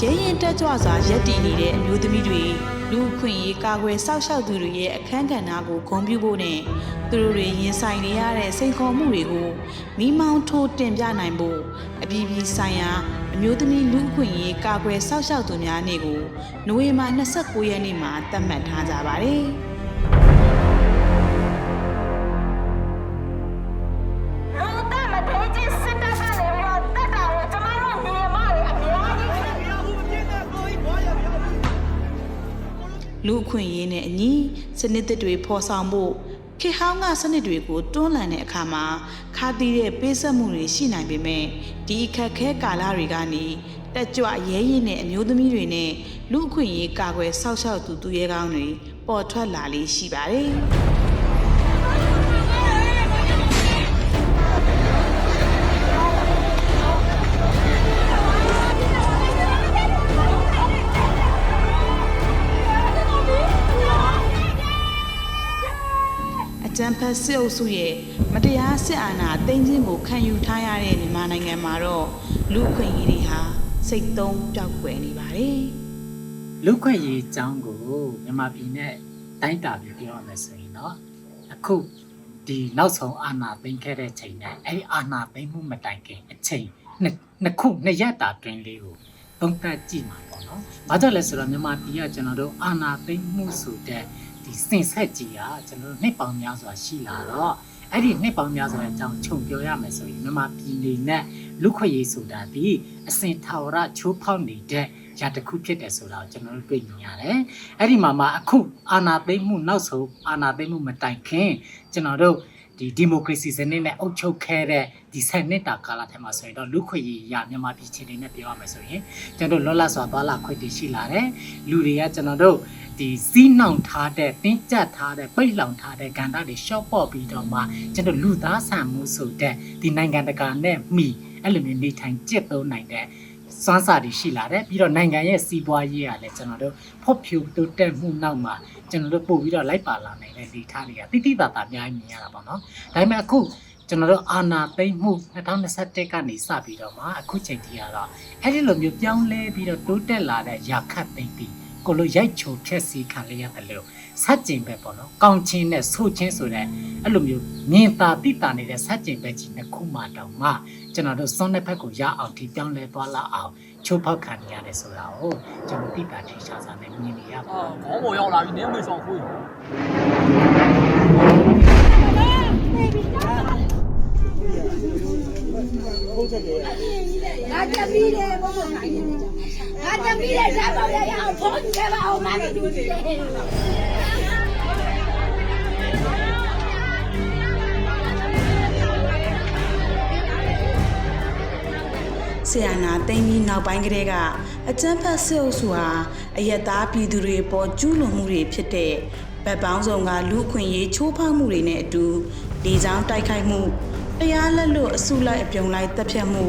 အတွက်ရဲရင်တက်ကြွစွာရက်တည်နေတဲ့အမျိုးသမီးတွေလူအခွင့်အရေးကာကွယ်စောင့်ရှောက်သူတွေရဲ့အခမ်းကဏ္ဍကိုဂုဏ်ပြုဖို့နဲ့သူတို့တွေရင်ဆိုင်နေရတဲ့စိန်ခေါ်မှုတွေကိုမိမောင်းထိုးတင်ပြနိုင်ဖို့အပြည်ပြည်ဆိုင်ရာအမျိုးသမီးလူအခွင့်အရေးကာကွယ်စောင့်ရှောက်သူများနေ့ကိုနိုဝင်ဘာ29ရက်နေ့မှာသတ်မှတ်ထားကြပါတယ်။ လူအခွင့်အရေးနဲ့အညီစနစ်သစ်တွေဖော်ဆောင်ဖို့ခေတ်ဟောင်းကစနစ်တွေကိုတွန်းလှန်တဲ့အခါမှာခါတီးတဲ့ပေးဆက်မှုတွေရှိနိုင်ပေမဲ့ဒီအခက်ခဲကာလတွေကနေတက်ကြွရဲရင်နဲ့အမျိုးသမီးတွေနဲ့လူအခွင့်အရေးကာကွယ်စောင့်ရှောက်သူသူရဲကောင်းတွေပေါ်ထွက်လာလေးရှိပါတယ်။ အကြံဖတ်စစ်အုပ်စုရဲ့မတရားစစ်အာဏာသိမ်းခြင်းကိုခံယူထားရတဲ့မြန်မာနိုင်ငံမှာတော့လူအခွင့်အရေးတွေဟာစိတ်သုံးပျောက်ကွယ်နေပါတယ်လူခွင့်ရေးအကြောင်းကိုမြန်မာပြည်နဲ့တိုင်းတာပြီးပြောရမယ်ဆိုရင်တော့အခုဒီနောက်ဆုံးအာဏာသိမ်းခဲ့တဲ့ချိန်နဲ့အဲဒီအာဏာသိမ်းမှုမတိုင်ခင်အချိန်နှစ်နှစ်ခုနှစ်ရက်တာတွင်လေးကိုသုံးသပ်ကြည့်မှာပေါ့နော်။ဘာကြောင့်လဲဆိုတော့မြန်မာပြည်ကကျွန်တော်တို့အာဏာသိမ်းမှုဆိုတဲ့ ဒီစင်ဆက်ကြီးကကျွန်တော်တို့နှစ်ပေါင်းများစွာရှိလာတော့အဲ့ဒီနှစ်ပေါင်းများစွာအကြောင်းခြုံပြောရမယ်ဆိုရင်မြန်မာပြည်နေနဲ့လူခွင့်ရေးဆိုတာဒီအစဉ်ထာဝရချိုးဖောက်နေတဲ့ရာတစ်ခုဖြစ်တယ်ဆိုတာကိုကျွန်တော်တို့တွေ့မြင်ရတယ်။အဲ့ဒီမှာမှအခုအာဏာသိမ်းမှုနောက်ဆုံးအာဏာသိမ်းမှုမတိုင်ခင်ကျွန်တော်တို့ ဒီဒီမိုကရေစီစနစ်နဲ့အုပ်ချုပ်ခဲ့တဲ့ဒီဆယ်နှစ်တာကာလထဲမှာဆိုရင်တော့လူခွင့်ရေးရမြန်မာပြည်ချင်းတွေနဲ့ပြောရမယ်ဆိုရင်ကျွန်တော်တို့လွတ်လပ်စွာသွားလာခွင့်တည်ရှိလာတယ်။လူတွေကကျွန်တော်တို့ဒီစီးနှောင်ထားတဲ့တင်းကျပ်ထားတဲ့ပိတ်လောင်ထားတဲ့ဂန္ဓာတွေရှော့ပေါ့ပြီးတော့မှကျွန်တော်လူသားဆန်မှုဆိုတဲ့ဒီနိုင်ငံတကာနဲ့မိအဲ့လိုမျိုးနေထိုင်ကျင့်သုံးနိုင်တဲ့စွမ်းစာတွေရှိလာတယ်ပြီးတော့နိုင်ငံရဲ့စီးပွားရေးကလည်းကျွန်တော်တို့ဖော့ဖြူတိုးတက်မှုနောက်မှာ ကျွန်တော်တို့ပို့ပြီးတော့လိုက်ပါလာနိုင်တဲ့လေထားတွေကတိတိတသာအများကြီးမြင်ရတာပေါ့နော်ဒါပေမဲ့အခုကျွန်တော်တို့အာနာသိမ့်မှု2021ကနေစပြီးတော့မှအခုချိန်ထိကတော့အဲ့ဒီလိုမျိုးပြောင်းလဲပြီးတော့တိုးတက်လာတဲ့ရာခတ်သိမ့်ပြီးကိုလိုရိုက်ချိုဖြက်စီခံလေးရတယ်လို့စัจကျင်ပဲပေါ့နော်ကောင်းချင်းနဲ့ဆိုချင်းဆိုတဲ့အဲ့လိုမျိုးမြင်သာတိတာနေတဲ့စัจကျင်ပဲကြီးနှစ်ခုမှတောင်မှကျွန်တော်တို့စွန်းတဲ့ဘက်ကိုရအောင်ဒီပြောင်းလဲသွားလာအောင် ချိုးဖောက်ခံနေရတယ်ဆိုတာကိုကျွန်တော်သိတာထင်ရှားစွာနဲ့မြင်နေရပါတယ်။အော်ဘောရောက်လာပြီနင်းမေဆောင်ခွေးငါတမီးလေဘောမခိုင်းနေကြ။ငါတမီးလေစားပါရအောင်ဖုန်းကြပါအောင်မနဲ့တူတယ်။ ဆရာနာသိမ်းပြီးနောက်ပိုင်းကတည်းကအကြမ်းဖက်စစ်အုပ်စုဟာအယက်သားပြည်သူတွေပေါ်ကျူးလွန်မှုတွေဖြစ်တဲ့ဗတ်ပေါင်းဆောင်ကလူအခွင့်ရေးချိုးဖောက်မှုတွေနဲ့အတူလေကြောင်းတိုက်ခိုက်မှုတရားလက်လွတ်အစုလိုက်အပြုံလိုက်တပ်ဖြတ်မှု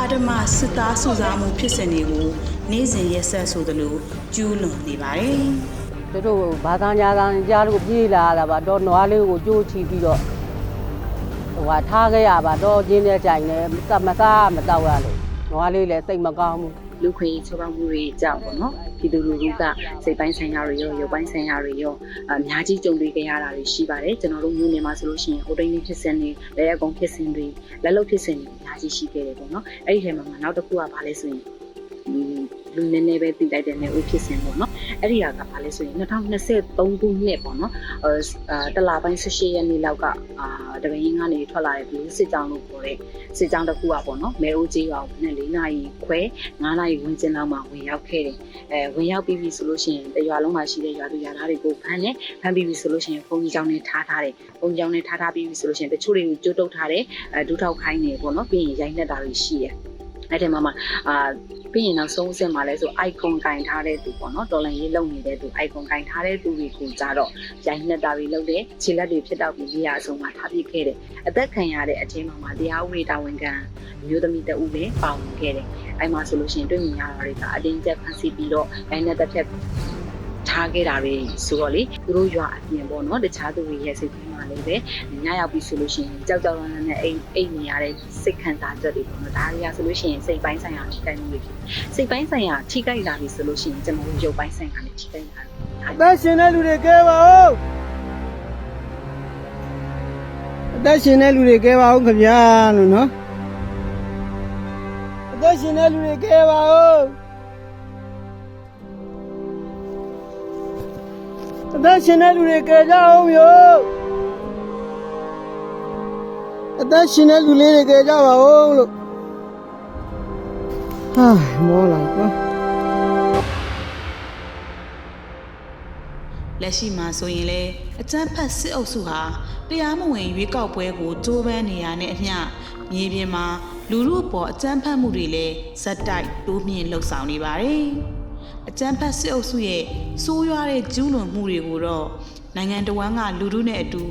အာဓမစစ်သားစုစားမှုဖြစ်စဉ်တွေကိုနေ့စဉ်ရက်ဆက်ဆိုသလိုကျူးလွန်နေပါတယ်သူတို့ဘာသာညာသာကြားလို့ပြေးလာတာပါတော့နွားလေးကိုကြိုးချီပြီးတော့ဟိုဟာထားခဲ့ရပါတော့ကျင်းတဲ့ကြိုင်နဲ့မမစားမတော့ရလို့ နွားလေးလည်းစိတ်မကောင်းဘူးလူခွင့်ရေးချိုးဖောက်မှုတွေကြောင့်ပေါ့နော်ပြည်သူလူထုကစိတ်ပိုင်းဆိုင်ရာတွေရောရုပ်ပိုင်းဆိုင်ရာတွေရောအများကြီးကြုံတွေ့ကြရတာတွေရှိပါတယ်ကျွန်တော်တို့မျိုးနေမှာဆိုလို့ရှိရင်ဟိုတိုင်းလေးဖြစ်စဉ်တွေလက်ရကုံဖြစ်စဉ်တွေလက်လုတ်ဖြစ်စဉ်တွေအများကြီးရှိခဲ့တယ်ပေါ့နော်အဲ့ဒီထဲမှာမှနောက်တစ်ခုကဘာလဲဆိုရင် လူနည်းနည်းပဲတည်လိုက်တဲ့နေဦးဖြစ်စဉ်ပေါ့နော်အဲ့ဒီဟာကဘာလဲဆိုရင်2023ခုနှစ်ပေါ့နော်အာတလာပိုင်း18ရက်နေ့လောက်ကအာတပင်းကနေထွက်လာတဲ့ဒီစစ်ကြောင်းလို့ခေါ်တဲ့စစ်ကြောင်းတစ်ခုอ่ะပေါ့နော်မဲအိုးကြီးအောင်နဲ့၄နာရီခွဲ9နာရီဝန်းကျင်လောက်မှဝင်ရောက်ခဲ့တယ်အဲဝင်ရောက်ပြီးပြီဆိုလို့ရှိရင်တရွာလုံးမှာရှိတဲ့ရွာသူရွာသားတွေကိုဖမ်းတယ်ဖမ်းပြီးပြီဆိုလို့ရှိရင်ဘုံကြီးကျောင်းနဲ့ထားထားတယ်ဘုံကြီးကျောင်းနဲ့ထားထားပြီးပြီဆိုလို့ရှိရင်တချို့တွေကိုကြိုးတုပ်ထားတယ်အဲဒူးထောက်ခိုင်းနေပေါ့နော်ပြီးရင်ရိုက်နှက်တာတွေရှိတယ် အဲ့ဒီမှာမှအာပြီးရင်နောက်ဆုံးအဆင့်မှာလဲဆို icon ကင်ထားတဲ့သူပေါ့နော်တော်လန်ရေးလုပ်နေတဲ့သူ icon ကင်ထားတဲ့သူတွေကိုကြတော့ရိုက်နှက်တာတွေလုပ်တယ်ခြေလက်တွေဖြစ်တော့ပြီးနေရာအဆုံးမှာထားပစ်ခဲ့တယ်အသက်ခံရတဲ့အချိန်မှာမှတရားဥပဒေတာဝန်ခံမျိုးသမီးတဦးပဲပါဝင်ခဲ့တယ်အဲ့မှာဆိုလို့ရှိရင်တွေ့မြင်ရတာတွေကအတင်းကျပ်ဖန်ဆီးပြီးတော့ရိုက်နှက်တစ်ဖက် ထားခဲ့တာတွေဆိုတော့လေသူတို့ရွာအပြင်ပေါ့နော်တခြားသူတွေရဲ့စိတ်ထဲမှာလည်းပဲညရောက်ပြီဆိုလို့ရှိရင်ကြောက်ကြောက်လန့်လန့်နဲ့အိမ်အိမ်နေရတဲ့စိတ်ခံစားချက်တွေပေါ့နော်ဒါတွေကဆိုလို့ရှိရင်စိတ်ပိုင်းဆိုင်ရာထိခိုက်မှုတွေဖြစ်စိတ်ပိုင်းဆိုင်ရာထိခိုက်လာပြီဆိုလို့ရှိရင်ကျွန်တော်တို့ရုပ်ပိုင်းဆိုင်ရာလည်းထိခိုက်လာတယ်အသက်ရှင်တဲ့လူတွေကဲပါဦးအသက်ရှင်တဲ့လူတွေကဲပါဦးခင်ဗျာလို့နော်အသက်ရှင်တဲ့လူတွေကဲပါဦး အသက်ရှင်တဲ့လူတွေကဲကြအောင်ယောအသက်ရှင်တဲ့လူလေးတွေကဲကြပါဦးလို့ဟာမောလာကွာလက်ရှိမှာဆိုရင်လေအကြမ်းဖက်စစ်အုပ်စုဟာတရားမဝင်ရွေးကောက်ပွဲကိုကြိုးပမ်းနေရတဲ့အမျှမြေပြင်မှာလူမှုပေါ်အကြမ်းဖက်မှုတွေလည်းဇက်တိုက်တိုးမြင့်လှုပ်ဆောင်နေပါတယ်။ အကြမ်းဖက်စစ်အုပ်စုရဲ့စိုးရွားတဲ့ကျူးလွန်မှုတွေကိုတော့နိုင်ငံတော်ဝန်ကလူထုနဲ့အတူ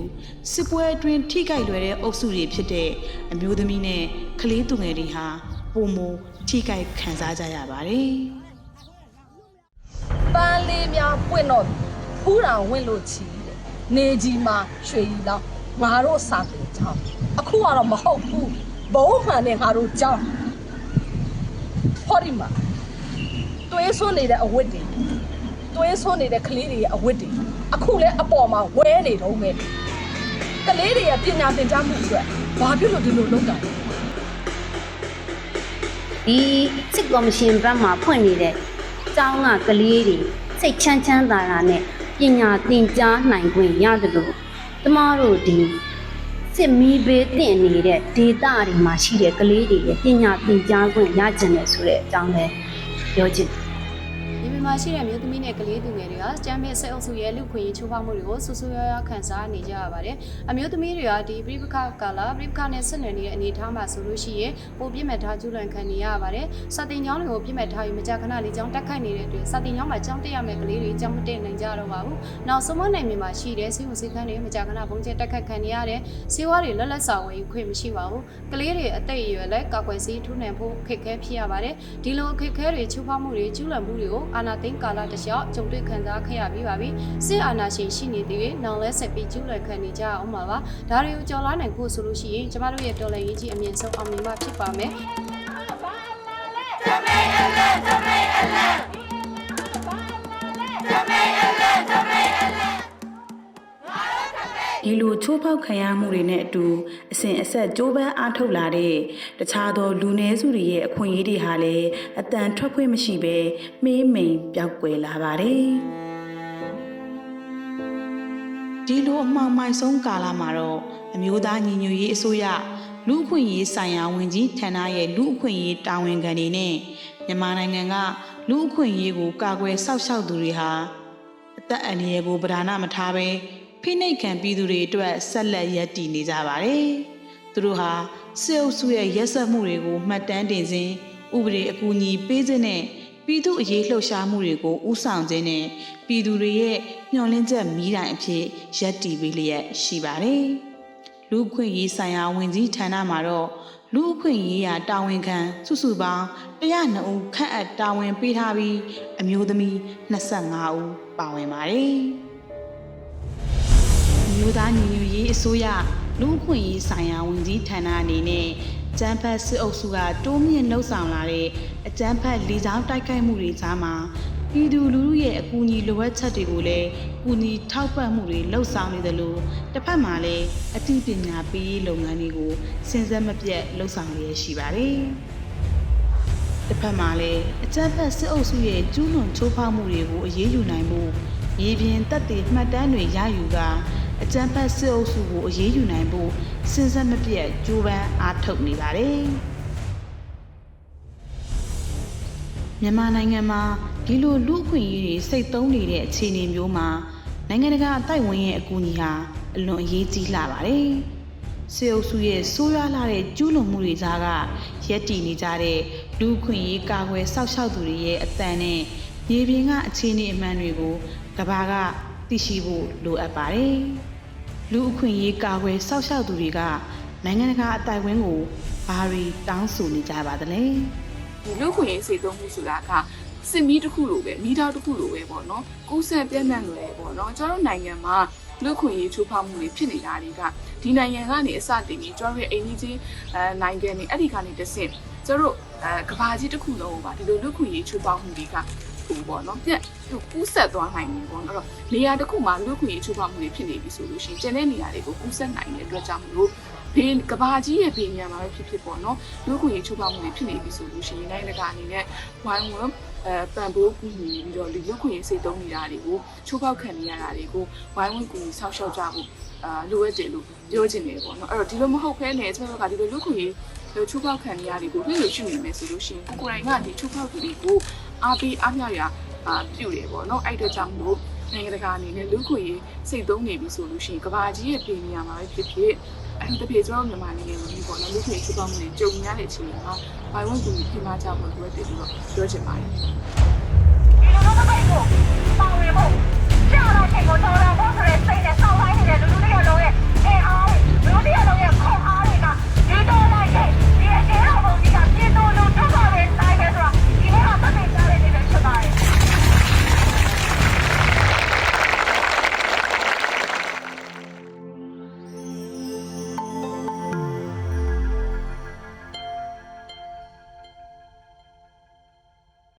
စစ်ပွဲအတွင်းထိခိုက်လွယ်တဲ့အုပ်စုတွေဖြစ်တဲ့အမျိုးသမီးနဲ့ကလေးသူငယ်တွေဟာပုံမထိခိုက်ခံစားကြရပါတယ်။ပန်းလေးများပွင့်တော့ဖူးတာဝင့်လို့ချီတယ်နေကြီးမှာရွှေကြီးတော့ငါတို့စာတင်ချောင်းအခုကတော့မဟုတ်ဘူးဘုံမှန်နဲ့ငါတို့ကြောင်းဟောဒီမှာ သွေးဆွနေတဲ့အဝတ်တွေသွေးဆွနေတဲ့ကလေးတွေရဲ့အဝတ်တွေအခုလဲအပေါ်မှာဝဲနေတော့မယ်ကလေးတွေရဲ့ပညာသင်ကြားမှုအတွက်ဘာဖြစ်လို့ဒီလိုလုပ်တာလဲဒီစစ်ကော်မရှင်ဘက်မှဖွင့်နေတဲ့ကျောင်းကကလေးတွေစိတ်ချမ်းချမ်းသာသာနဲ့ပညာသင်ကြားနိုင်ခွင့်ရတယ်လို့ကျမတို့ဒီစစ်မီးဘေးတင်နေတဲ့ဒေတာတွေမှာရှိတဲ့ကလေးတွေရဲ့ပညာသင်ကြားခွင့်ရကြတယ်ဆိုတဲ့အကြောင်းလဲ ပြောချင်တယ်ဒီ မြန်မာရှိတဲ့မြို့သမီးနဲ့ကလေးသူငယ်တွေကစတမ်ပစ်ဆက်အုပ်စုရဲ့လူခွင့်ရေးချိုးဖောက်မှုတွေကိုဆူဆူရွားရွားခံစားနေကြရပါတယ်။အမျိုးသမီးတွေကဒီပြိပခကာလာပြိပခနဲ့ဆက်နွယ်နေတဲ့အနေအထားမှာဆိုလို့ရှိရင်ပိုပြစ်မှတ်ထားကျူးလွန်ခံနေရပါတယ်။စာတင်ကျောင်းတွေကိုပြစ်မှတ်ထားပြီးမကြာခဏလေးကျောင်းတက်ခိုက်နေတဲ့အတွက်စာတင်ကျောင်းမှာကျောင်းတက်ရမယ့်ကလေးတွေကျောင်းမတက်နိုင်ကြတော့ပါဘူး။နောက်ဆုံးမနိုင်မြန်မာရှိတဲ့စီဝန်စီခန်းတွေမကြာခဏပုံကျတက်ခတ်ခံနေရတဲ့စီဝါတွေလက်လက်စာဝယ်ယူခွင့်မရှိပါဘူး။ကလေးတွေအသက်အရွယ်လည်းကာကွယ်ဆေးထိုးနှံဖို့ခက်ခဲဖြစ်ရပါတယ်။ဒီလိုအခက်အခဲတွေချိုးဖောက်မှုတွေကျူးလွန်မှုတွေကိုအာဏာသိမ်းကာလတစ်လျှောက်ကြုံတွေ့ခံစားခဲ့ရပြီးပါပြီစစ်အာဏာရှင်ရှိနေသေးရင်နောင်လဲဆက်ပြီးကျူးလွန်ခံနေကြအောင်ပါပါဒါတွေကိုကြော်လွှားနိုင်ဖို့ဆိုလို့ရှိရင်ကျမတို့ရဲ့တော်လှန်ရေးကြီးအမြင့်ဆုံးအောင်မြင်မှဖြစ်ပါမယ် ဒီလိုချိုးဖောက်ခံရမှုတွေနဲ့အတူအစဉ်အဆက်ကြိုးပမ်းအားထုတ်လာတဲ့တခြားသောလူနည်းစုတွေရဲ့အခွင့်အရေးတွေဟာလည်းအတန်ထွက်ခွင့်မရှိဘဲမေးမိန်ပျောက်ကွယ်လာပါတယ်။ဒီလိုအမှောင်မိုက်ဆုံးကာလမှာတော့အမျိုးသားညီညွတ်ရေးအစိုးရလူအခွင့်အရေးဆိုင်ရာဝန်ကြီးဌာနရဲ့လူအခွင့်အရေးတာဝန်ခံတွေနဲ့မြန်မာနိုင်ငံကလူအခွင့်အရေးကိုကာကွယ်စောင့်ရှောက်သူတွေဟာအသက်အန္တရာယ်ကိုပဓာနမထားဘဲ ဖိနှိပ်ခံပြည်သူတွေအတွက်ဆက်လက်ရပ်တည်နေကြပါတယ်။သူတို့ဟာစစ်အုပ်စုရဲ့ရက်စက်မှုတွေကိုမှတ်တမ်းတင်ခြင်းဥပဒေအကူအညီပေးခြင်းနဲ့ပြည်သူအရေးလှုပ်ရှားမှုတွေကိုဥဆောင်ခြင်းနဲ့ပြည်သူတွေရဲ့မျှော်လင့်ချက်မီးတိုင်အဖြစ်ရပ်တည်ပေးလျက်ရှိပါတယ်။လူ့အခွင့်အရေးဆိုင်ရာဝန်ကြီးဌာနမှာတော့လူ့အခွင့်အရေးရာတာဝန်ခံစုစုပေါင်း102ဦးခန့်အပ်တာဝန်ပေးထားပြီးအမျိုးသမီး25ဦးပါဝင်ပါတယ်။အ မျိုးသားညီညွတ်ရေးအစိုးရလူ့အခွင့်အရေးဆိုင်ရာဝန်ကြီးဌာနအနေနဲ့ကျန်းဖတ်စစ်အုပ်စုကတိုးမြင့်လှုပ်ဆောင်လာတဲ့အကျန်းဖတ်လေကြောင်းတိုက်ခိုက်မှုတွေကြားမှာပြည်သူလူထုရဲ့အကူအညီလိုအပ်ချက်တွေကိုလည်းကူညီထောက်ပံ့မှုတွေလှုပ်ဆောင်နေသလိုတစ်ဖက်မှာလည်းအသိပညာပေးရေးလုပ်ငန်းတွေကိုစဉ်ဆက်မပြတ်လှုပ်ဆောင်ရရှိပါတယ်။တစ်ဖက်မှာလည်းအကြမ်းဖက်စစ်အုပ်စုရဲ့ကျူးလွန်ချိုးဖောက်မှုတွေကိုအရေးယူနိုင်မှုရေပြင်တပ်တွေမှတ်တမ်းတွေရယူက အကြမ်းဖက်စစ်အုပ်စုကိုအရေးယူနိုင်ဖို့စဉ်ဆက်မပြတ်ကြိုးပမ်းအားထုတ်နေပါတယ်။မြန်မာနိုင်ငံမှာဒီလိုလူအခွင့်အရေးတွေစိတ်သုံးနေတဲ့အခြေအနေမျိုးမှာနိုင်ငံတကာအတိုက်ဝင်ရဲ့အကူအညီဟာအလွန်အရေးကြီးလာပါတယ်။စေအုပ်စုရဲ့ဆိုးရွားလာတဲ့ကျူးလွန်မှုတွေကြားကရက်တည်နေကြတဲ့လူအခွင့်အရေးကာကွယ်စောင့်ရှောက်သူတွေရဲ့အတန်နဲ့မြေပြင်ကအခြေအနေအမှန်တွေကိုကဘာက သိရှိဖို့လိုအပ်ပါတယ်။လူအခွင့်အရေးကာကွယ်စောင့်ရှောက်သူတွေကနိုင်ငံတကာအတိုက်ဝန်းကိုဘာတွေတောင်းဆိုနေကြပါသလဲ။ဒီလူခွင့်ရေးစေသုံးမှုဆိုတာကစစ်မီးတစ်ခုလိုပဲမိသားတစ်ခုလိုပဲပေါ့နော်ကူးစက်ပြန့်နှံ့လွယ်ပေါ့နော်ကျွန်တော်တို့နိုင်ငံမှာလူခွင့်ရေးချိုးဖောက်မှုတွေဖြစ်နေတာတွေကဒီနိုင်ငံကနေအစတင်ပြီးကျွန်တော်တို့ရဲ့အိမ်ကြီးချင်းအဲနိုင်ငံတွေအဲ့ဒီကနေတစ်ဆင့်ကျွန်တော်တို့အဲကဘာကြီးတစ်ခုလုံးကိုပါဒီလိုလူခွင့်ရေးချိုးဖောက်မှုတွေက ဟိုပေါ့နော်ပြက်ဟိုကူးဆက်သွားနိုင်တယ်ပေါ့နော်အဲ့တော့နေရာတစ်ခုမှာလူခွင့်ရေးချိုးဖောက်မှုတွေဖြစ်နေပြီဆိုလို့ရှိရင်ကျန်တဲ့နေရာတွေကိုကူးဆက်နိုင်တဲ့အတွက်ကြောင့်မလို့ဘေးကဘာကြီးရဲ့ဘေးနေရာမှာပဲဖြစ်ဖြစ်ပေါ့နော်လူခွင့်ရေးချိုးဖောက်မှုတွေဖြစ်နေပြီဆိုလို့ရှိရင်နိုင်ငံတကာအနေနဲ့ဝိုင်းဝန်းအဲပံ့ပိုးကူညီပြီးတော့လူလူခွင့်ရေးစိတ်သုံးနေတာတွေကိုချိုးဖောက်ခံနေရတာတွေကိုဝိုင်းဝန်းကူညီဆောက်ရှောက်ကြဖို့အာလိုအပ်တယ်လို့ပြောချင်တယ်ပေါ့နော်အဲ့တော့ဒီလိုမဟုတ်ဘဲနဲ့ကျွန်တော်တို့ကဒီလိုလူခွင့်ရေးလူချိုးဖောက်ခံနေရတွေကိုပြည့်လို့ရှိနေမယ်ဆိုလို့ရှိရင်ကိုယ်တိုင်ကဒီချိုးဖောက်သူတွေကို အားပေးအားမျှရာပြုတယ်ပေါ့နော်အဲ့တော့ကြောင့်မို့နိုင်ငံတကာအနေနဲ့လူခွေရေးစိတ်သုံးနေပြီဆိုလို့ရှိရင်ကဘာကြီးရဲ့ပြည်နေရမှာပဲဖြစ်ဖြစ်အဲ့ဒီတစ်ဖေကျွန်တော်မြန်မာနိုင်ငံမှာမျိုးပေါ့နော်လူခွေရေးစစ်ပေါင်းမှုနဲ့ကြုံရတဲ့အချိန်မှာဘိုင်ဝမ်ကူကိုပြင်ပကြဖို့လိုအပ်တယ်လို့ပြောချင်ပါတယ်ပါဝင်ဖို့ကြောက်တဲ့အချိန်ကိုတော်တော်ဖို့ဆိုတဲ့စိတ်နဲ့စောင့်ဆိုင်နေတဲ့လူလူတယောက်လုံးရဲ့အဲအောင်လူလူတယောက်လုံးရဲ့